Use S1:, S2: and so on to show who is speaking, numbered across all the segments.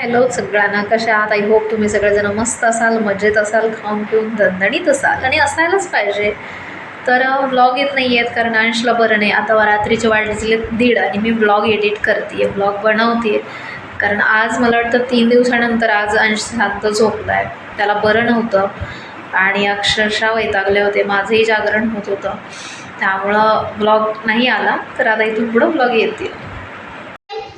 S1: Hello सगळ्यांना कशा आहात? आय होप तुम्ही सगळेजण मस्त असाल मजेत असाल खाऊन पिऊन दणदणीत असाल आणि असायलाच पाहिजे. तर व्लॉग येत नाही आहेत कारण अंशला बरं नाही. आता रात्रीचे वाजले दीड आणि मी व्लॉग एडिट करते व्लॉग बनवते कारण आज मला वाटतं तीन दिवसानंतर आज अंश शांत झोपला आहे त्याला बरं नव्हतं आणि अक्षरशः वैतागले होते. माझंही जागरण होत होतं. त्यामुळं व्लॉग नाही आला. तर आता इथून पुढं व्लॉग येतील.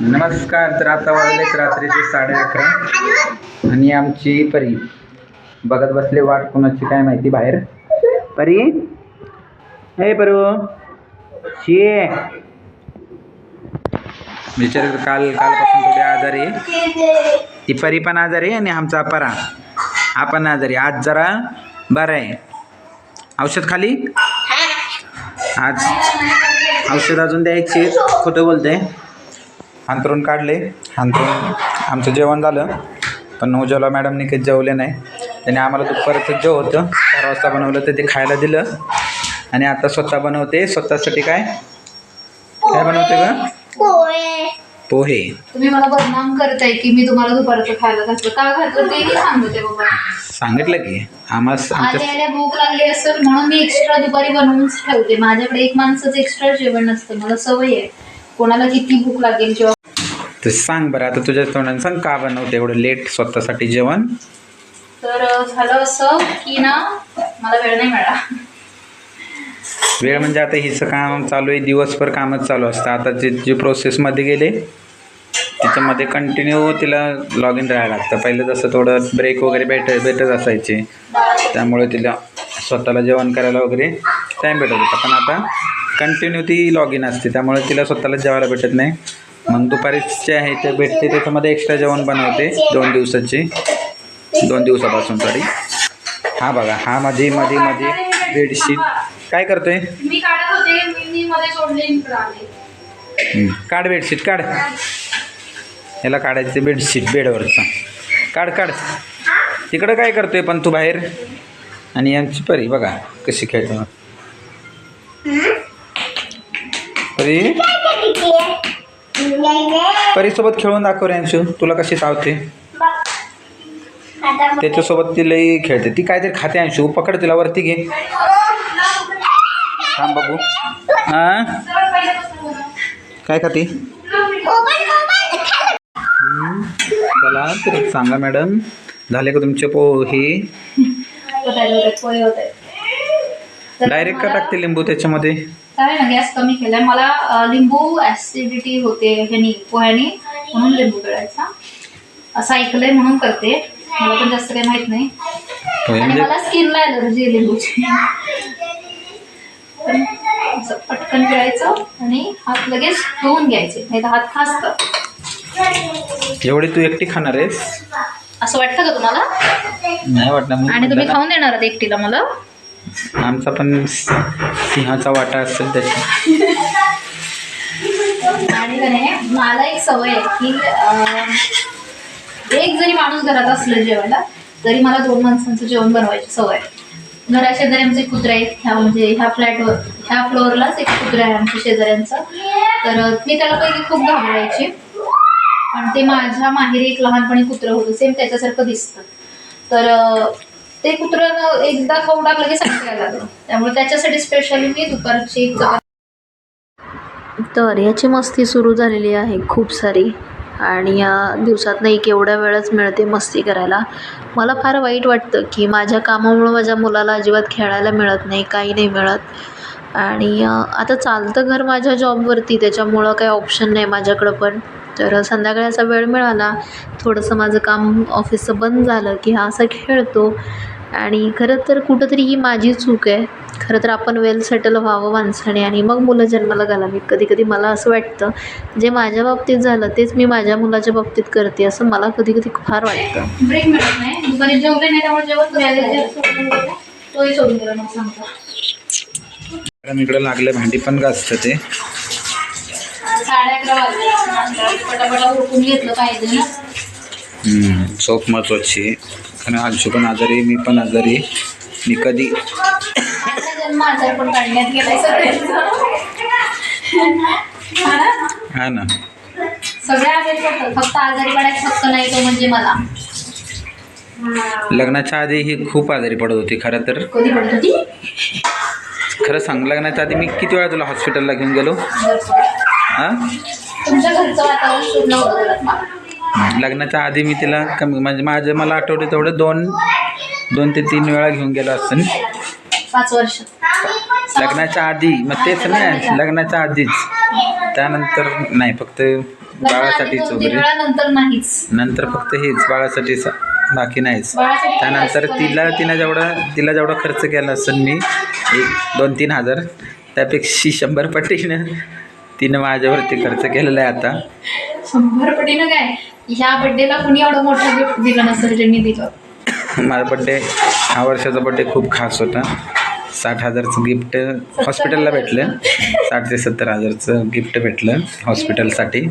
S2: नमस्कार तर आता वाजलेत रात्रीचे साडे अकरा. आणि आमची परी. बघत बसले वाट कोणाची काय माहिती बाहेर. परी? हे परू. शे. विचार काल कालपासून थोडी आजारी आहे. ती परी पण आजारी आहे आणि आमचा परा. हा पण आजारी आज जरा बरं आहे. औषध खाली? आज औषध अजून द्यायची खोटं बोलतंय. अंतरून काढले. अंतरून आमचं जेवण झालं. पण उज्ज्वला मॅडमने काही जेवले नाही. त्याने आम्हाला दुपारचं जेव होतं चार वाजता बनवलं तर ते खायला दिलं. आणि आता स्वतः बनवते. स्वतःसाठी काय? काय बनवते का पोहे.
S1: तुम्ही मला बदनाम करताय की मी तुम्हाला दुपारचं खायला घातलं. का घातलं तेही सांगते बाबा.
S2: सांगितलं की. आम्हाला
S1: आल्या भूक लागली असेल म्हणून मी एक्स्ट्रा दुपारी बनवून ठेवते. माझ्याकडे एक माणसाचं एक्स्ट्रा जेवण नसतं. मला सवय आहे. कोणाला किती भूक लागेल जेव्हा
S2: तर सांग बरं आता तुझ्या तोंडाने सांग का बनवते एवढं लेट स्वतःसाठी जेवण?
S1: तर झालं असं की ना मला वेळ नाही मिळाला.
S2: वेळ म्हणजे आता हिचं काम चालू आहे दिवसभर कामच चालू असतं. आता जे जे प्रोसेसमध्ये गेले त्याच्यामध्ये कंटिन्यू तिला लॉग इन राहायला लागतं. पहिलं जसं थोडं ब्रेक वगैरे भेट भेटत असायचे त्यामुळे तिला स्वतःला जेवण करायला वगैरे टाईम भेटत होता. पण आता कंटिन्यू ती लॉग इन असते त्यामुळे तिला स्वतःला जेवायला भेटत नाही. मग दुपारीच जे आहे ते भेटते त्याच्यामध्ये एक्स्ट्रा जेवण बनवते दोन दिवसाची. दोन दिवसापासून सॉरी हा बघा हा मध्ये मध्ये मध्ये बेडशीट. काय करतोय?
S1: मी काढत होते मी मी मध्ये सोडले इकडं आले.
S2: हम्म. काढ बेडशीट काढ. याला काढायचे बेडशीट बेडवरचा. काढ काढ. तिकडं काय करतोय पण तू बाहेर? आणि यांची परी बघा कशी खेळते. मग परी? परीसोबत खेळून दाखव रे अंशू. तुला कशी चावते त्याच्यासोबत ती लई खेळते. ती काहीतरी खाते अंशू. पकड तिला वरती घे. थांब बघू हां काय खाते. चला तर सांगा मॅडम. झाले का तुमचे पोहे? डायरेक्ट का टाकते लिंबू त्याच्यामध्ये?
S1: काय ना गॅस कमी केलाय. मला लिंबू ऍसिडिटी होते ह्यानी पोह्यानी म्हणून लिंबू पिळायचा. असं ऐकलंय म्हणून करते. मला पण जास्त काही माहीत नाही. आणि
S2: म्हणजे?
S1: मला स्किनला एलर्जी लिंबूची. पटकन पिळायचं आणि हात लगेच धुवून घ्यायचे. नाही तर हात खासतं
S2: एवढी तू एकटी खाणार आहेस?
S1: असं वाटतं का तुम्हाला?
S2: नाही वाटणार.
S1: आणि तुम्ही खाऊन देणार एकटीला मला?
S2: आमचा पण सिंहाचा वाटा असेल त्याच्या.
S1: आणि मला एक सवय आहे की एक जरी माणूस घरात असलं जेवायला तरी मला दोन माणसांचं जेवण बनवायची सवय आहे. घरा शेजारी आमचे कुत्रे आहेत ह्या म्हणजे ह्या फ्लॅटवर ह्या फ्लोअरलाच एक कुत्रा आहे आमच्या शेजाऱ्यांचं. तर मी त्याला पहिली खूप घाबरायची. पण ते माझ्या माहेरी एक लहानपणी कुत्रं होतं सेम त्याच्यासारखं दिसतं. तर ते कुत्रं एकदा खाऊ टाकलं की सांगायला लागलं. त्यामुळे त्याच्यासाठी स्पेशली मी दुपारची एक तर याची मस्ती सुरू झालेली आहे खूप सारी. आणि या दिवसात एक एवढ्या वेळच मिळते मस्ती करायला. मला फार वाईट वाटतं की माझ्या कामामुळं माझ्या मुलाला अजिबात खेळायला मिळत नाही काही नाही मिळत. आणि आता चालतं घर माझ्या जॉबवरती त्याच्यामुळं काही ऑप्शन नाही माझ्याकडं पण. तर संध्याकाळचा वेळ मिळाला. थोडंसं माझं काम ऑफिसचं बंद झालं की हा असा खेळतो. आणि खरं तर कुठंतरी ही माझी चूक आहे. खरं तर आपण वेल सेटल व्हावं माणसाने आणि मग मुलं जन्माला घालावीत. कधी कधी मला असं वाटतं जे माझ्या बाबतीत झालं तेच मी माझ्या मुलाच्या बाबतीत करते असं मला कधी कधी फार वाटतं.
S2: इकडं लागलं भांडी पण घासतं ते
S1: साडे अकरा वाजले पटापटा उठून घेतलं पाहिजे ना.
S2: हम्म, झोप महत्वाची. कारण अंशू पण आजारी मी पण आजारी. मी कधी
S1: माझा जन्म आजार पण काढण्यात गेलाय सगळ्यांचा. हा ना?
S2: ना.
S1: सगळ्या आजारी पडतात. फक्त आजारी पडायचा हक्क नाही तो म्हणजे मला.
S2: लग्नाच्या आधी ही खूप आजारी पडत होती खरं तर.
S1: कधी पडत होती?
S2: खरं सांग लग्नाच्या आधी मी किती वेळा तुला हॉस्पिटलला घेऊन गेलो?
S1: तुमच्या घरचं वातावरण
S2: लग्नाच्या आधी मी तिला कमी म्हणजे माझं मला आठवते तेवढं दोन दोन ते तीन वेळा घेऊन गेलो असतं
S1: पाच वर्ष.
S2: लग्नाच्या आधी मग तेच नाही लग्नाच्या आधीच. त्यानंतर नाही फक्त बाळासाठीच वगैरे.
S1: नंतर
S2: फक्त हेच बाळासाठीच बाकी नाहीच. त्यानंतर तिला तिनं जेवढा तिला जेवढा खर्च केला असेल मी एक दोन तीन हजार त्यापेक्षा शंभर पटीनं तिनं माझ्यावरती खर्च केलेला आहे आता.
S1: शंभर पटीनं काय? ह्या बड्डेला कुणी एवढं मोठं गिफ्ट दिलं नसेल ज्यांनी दिलं?
S2: माझा बड्डे हा वर्षाचा बड्डे खूप खास होता. साठ हजारचं गिफ्ट हॉस्पिटलला भेटलं. साठ ते सत्तर हजारचं गिफ्ट भेटलं हॉस्पिटलसाठी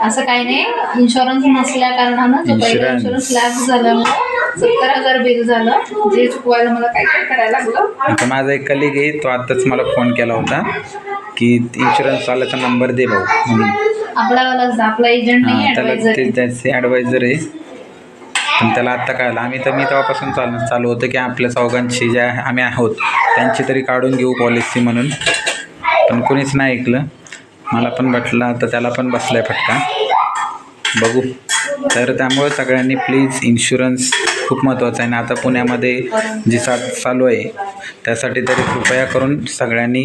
S1: असं काही नाही. इन्शुरन्स नसल्या कारणानं जो पहिला
S2: Insurance.
S1: इन्शुरन्स लॅप्स झाल्यामुळे सत्तर हजार बिल झालं जे चुकवायला मला काय काय करायला लागलं.
S2: आता माझा एक कलिग आहे तो आत्ताच मला फोन केला होता. की इन्शुरन्सवाल्याचा नंबर दे भाऊ. म्हणून
S1: आपला वाला आपला एजंट नाही
S2: त्याला
S1: ऍडवायझर
S2: ते त्याचे ॲडवायझर आहे. पण त्याला आत्ता कळलं. आम्ही तर मी तेव्हापासून चालू चालू होतं की आपल्या चौघांची ज्या आम्ही आहोत त्यांची तरी काढून घेऊ पॉलिसी म्हणून. पण कोणीच नाही ऐकलं. मला पण भेटला तर त्याला पण बसलाय फटका. बघू. तर त्यामुळे सगळ्यांनी प्लीज इन्शुरन्स खूप महत्त्वाचं आहे. आणि आता पुण्यामध्ये जी सा चालू आहे त्यासाठी तरी कृपया करून सगळ्यांनी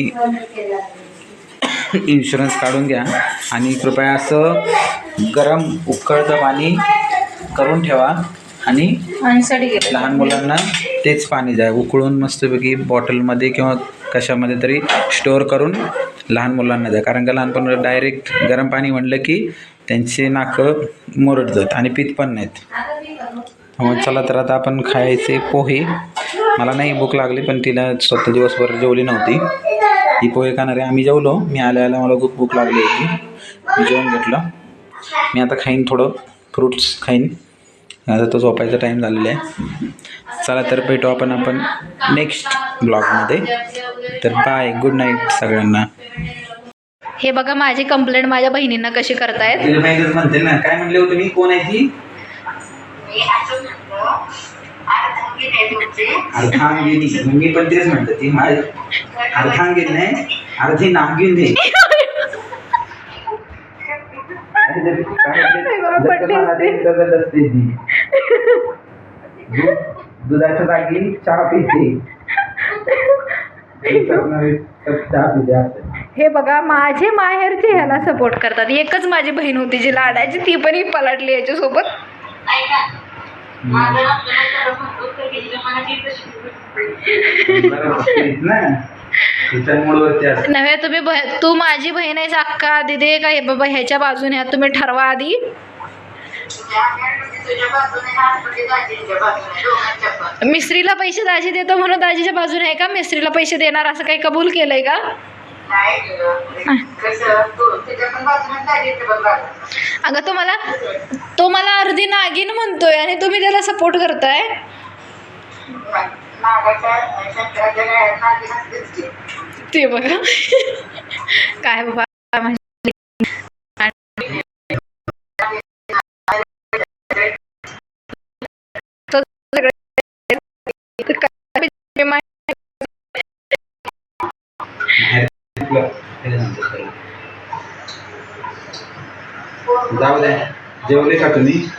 S2: इन्शुरन्स काढून घ्या. आणि कृपया असं गरम उकळतं पाणी करून ठेवा. आणि लहान मुलांना तेच पाणी द्या. उकळून मस्तपैकी बॉटलमध्ये किंवा कशामध्ये तरी स्टोअर करून लहान मुलांना द्या. कारण का लहानपणी डायरेक्ट गरम पाणी म्हणलं की त्यांची नाकं मुरडतात आणि पित पण नाहीत. मग चला तर आता आपण खायचे पोहे. मला नाही भूक लागली पण तिला स्वतः दिवसभर जेवली नव्हती. ही पोहे खाणार आम्ही जेवलो. मी आल्या आल्या मला खूप भूक लागली होती. मी जेवण घेतलं. मी आता खाईन थोडं. फ्रूट्स खाईन. आता तो झोपायचा टाईम झालेला आहे. चला तर भेटू आपण आपण नेक्स्ट ब्लॉगमध्ये तर बाय गुड नाईट सगळ्यांना.
S1: हे बघा माझी कंप्लेंट माझ्या बहिणींना कशी करतायत?
S2: म्हणते ना. काय म्हणले होते मी? कोण आहे ती? अर्धांगिनी. मग मी पण तेच म्हणतो ती माझी अर्धांगिनी नाही अर्धी नागिनी जबरदस्ती ती दूध दुधाच्या जागी चहा पिते. चहा पिते असं.
S1: हे बघा माझे माहेरचे ह्याला सपोर्ट करतात. एकच माझी बहीण होती जी लाडायची ती पण ही पलटली याच्यासोबत. नव्हे तुम्ही बह- तू माझी बहीण आहेस अक्का दिदे का हे बाबा ह्याच्या बाजूने आहात तुम्ही ठरवा आधी. मिस्त्रीला पैसे दाजी देतो म्हणून दाजीच्या बाजूने आहे का? मिस्त्रीला पैसे देणार असं काही कबूल केलंय का? अगं तो मला तो मला अर्धी नागिन म्हणतोय आणि तुम्ही त्याला सपोर्ट करताय. ते बघा. काय बाबा तो सगळं- काय- मा-
S2: जाऊ द्या जेवले का तुम्ही